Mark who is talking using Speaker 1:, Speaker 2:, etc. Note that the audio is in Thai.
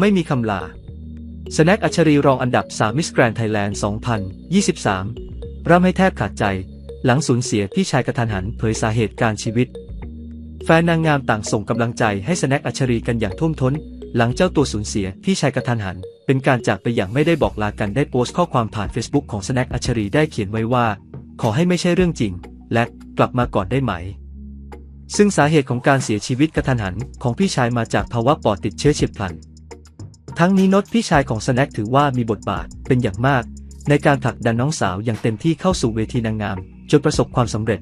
Speaker 1: ไม่มีคำลาสแน็คอัชรีรองอันดับ 3 มิสแกรนไทยแลนด์ 2023 ร่ำให้แทบขาดใจ หลังสูญเสียพี่ชายกระทันหันเผยสาเหตุการชีวิต แฟนนางงามต่างส่งกำลังใจให้สแน็คอัชรีกันอย่างท่วมท้น หลังเจ้าตัวสูญเสียพี่ชายกระทันหัน เป็นการจากไปอย่างไม่ได้บอกลากันได้โพสต์ข้อความผ่าน Facebook ของสแน็คอัชรีได้เขียนไว้ว่า ขอให้ไม่ใช่เรื่องจริง และกลับมาก่อนได้ไหม ซึ่งสาเหตุของการเสียชีวิตกระทันหันของพี่ชายมาจากภาวะปอดติดเชื้อเฉียบพลัน ทั้งนี้นดพี่ชายของสแน็คถือว่ามีบทบาทเป็นอย่างมาก ในการผลักดันน้องสาวอย่างเต็มที่เข้าสู่เวทีนางงามจนประสบความสำเร็จ